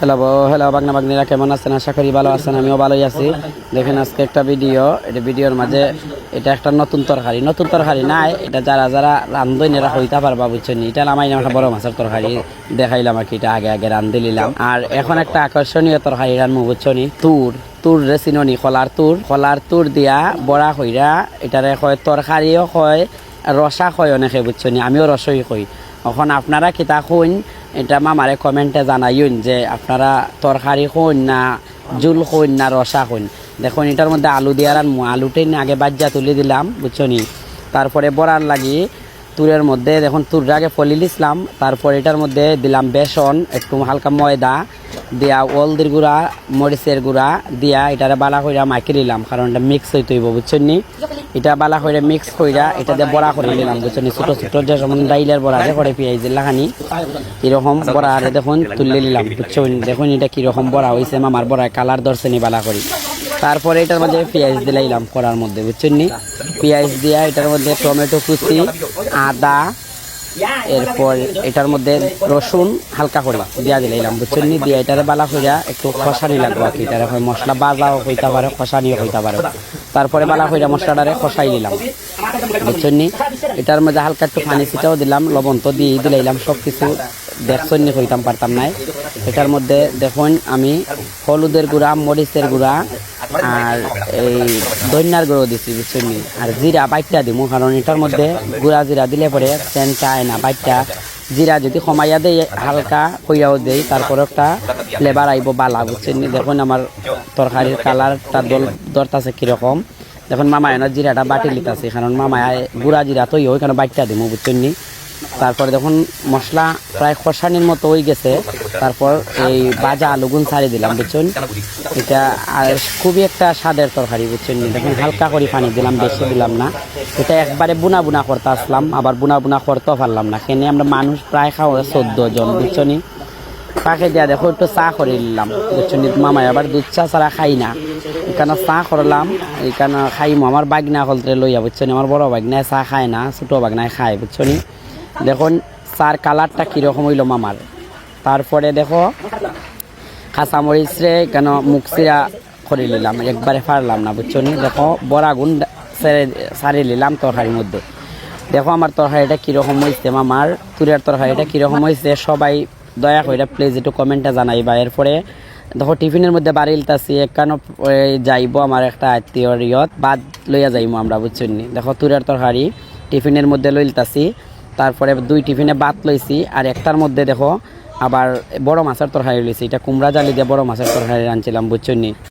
Hello hello বাগনা বাগনিরা, কেমন আছেন? আশা করি ভালো আছেন, আমিও ভালোই আছি। দেখেন, আজকে একটা ভিডিও এটা ভিডিওর মাঝে এটা একটা নতুন তরকারি। নতুন তরকারি নাই, এটা যারা যারা রান্ধনীরা হইতে পারবা, বুঝছেন এটা আমার একটা বড় মাছের তরকারি। দেখাইলাম আর কি, এটা আগে আগে রান্ধে নিলাম। আর এখন একটা আকর্ষণীয় তরকারি রান্নু বুঝছনি তুর। তুর রে চিননি কলার তুর? কলার তুর দিয়া বড়া কইরা এটারে কয় তরকারিও কয়, রসা কয় অনেকে বুঝছনি আমিও রসই কই। এখন আপনারা কিতা খুন এটা মামারে কমেন্টে জানাইন যে আপনারা তরকারি খুন না জুল খুন না রসা খুন দেখুন এটার মধ্যে আলু দিয়ে আর আলুটাই না আগে বাজ্যা তুলে দিলাম বুঝছনি তারপরে বড়ার লাগি তুরের মধ্যে দেখুন তুরটা আগে ফলি দিছিলাম, তারপর এটার মধ্যে দিলাম বেসন একটু হালকা ময়দা, দিয়া হলদির গুঁড়া মরিচের গুঁড়া, দিয়া এটারে বালা কইরা মাইকে নিলাম কারণ এটা মিক্স হইতে হইব বুঝছেন নি এটা বালা করে মিক্স কইরা এটা দিয়ে বড়া করে নিলাম, বুঝছেন? ছোট ছোট যে যেমন ডাইলের বড়া যে করে পেঁয়াজের লাগানি এরকম বড়া আরে দেখুন, তুলে নিলাম, বুঝছেন? দেখুন এটা কীরকম বড়া হয়েছে মামার বড়ায় কালার ধরছে নি বালা করি। তারপরে এটার মধ্যে পেঁয়াজ দিলাইলাম করার মধ্যে, বুঝছেন নি? পেঁয়াজ দিয়া এটার মধ্যে টমেটো কুচি, আদা এরপর এটার মধ্যে রসুন হালকা করে দিয়া দিলাম, বুঝছেন দিয়ে এটারে বালা কইরা একটু খসানি লাগবে আর কি। এটারে মশলা বাজাও হইতে পারে, খসানিও হইতে পারে। তারপরে বালা কইরা মশলাটারে খসাই নিলাম, বুঝছেন এটার মধ্যে হালকা একটু পানি ছিটাও দিলাম, লবণ তো দিয়ে দিলাইলাম সব কিছু দেখছেন নি হইতাম পারতাম নাই। এটার মধ্যে দেখুন, আমি হলুদের গুঁড়া, মরিচের গুঁড়া আর এই ধনিয়ার গুঁড়ো দিছি, বুঝছেন আর জিরা বাইটটা দিমু, কারণ এটার মধ্যে গুঁড়া জিরা দিলে পরে সেন্ট চায় না বাইটটা। জিরা যদি কমাইয়া দেই, হালকা কইয়াও দেই, তারপর একটা ফ্লেভার আইব বালা, বুঝছেন দেখুন আমার তরকারির কালারটা দল দরতাছে কীরকম। দেখুন মামা এনার জিরাটা বাটি লিতাছে, কারণ মামা গুঁড়া জিরা তো ওইখানে বাইটটা দিমু, বুঝছেন তারপরে দেখুন মশলা প্রায় খসানির মতো হয়ে গেছে, তারপর এই বাজা আলুগুন ছাড়ি দিলাম, বুঝছেন? এটা আর খুবই একটা স্বাদের তরকারি, বুঝছেন দেখুন, হালকা করে পানি দিলাম, বেশি দিলাম না। এটা একবারে বুনা বুনা করতে আসলাম, আবার বুনা বুনা করতেও পারলাম না। কেন আমরা মানুষ প্রায় খাওয়া চোদ্দ জন বুঝছেন তাকে দিয়া দেখো, একটু চা করে নিলাম বুঝছেন মামাই আবার দুধ চা ছাড়া খাই না। এখানে চা করলাম, এখানে খাইমো, আমার বাগনা হলতে লইয়া বুঝছেন আমার বড় বাগনায় চা খায় না, ছোটো বাগনায় খায় বুঝছেন দেখুন চার কালারটা কীরকম হইল মামার। তারপরে দেখো, কাঁচামরিচ রে কেন মুখ চিরা করে নিলাম, একবারে পারলাম না, বুঝছ নি? দেখো, বড়া গুণ ছেড়ে সারি নিলাম তরকারির মধ্যে। দেখো, আমার তরকারিটা কীরকম হয়েছে মামার, তুরের তরকারিটা কীরকম হয়েছে সবাই দয়া করে প্লিজ একটু কমেন্টে জানাইবা। এরপরে দেখো, টিফিনের মধ্যে বাড়ি ইলতাছি, একখানো যাইব আমার একটা আত্মীয় ইয়ত, বাদ লইয়া যাইমো আমরা বুঝছেন নি? দেখো, তুরের তরকারি টিফিনের মধ্যে লইলতাছি। তারপরে দুই টিফিনে ভাত লইছি, আর একটার মধ্যে দেখো আবার বড় মাছের তরকারি লইছি। এটা কুমড়া জালি দিয়ে বড় মাছের তরকারি আনছিলাম বুঝছ নি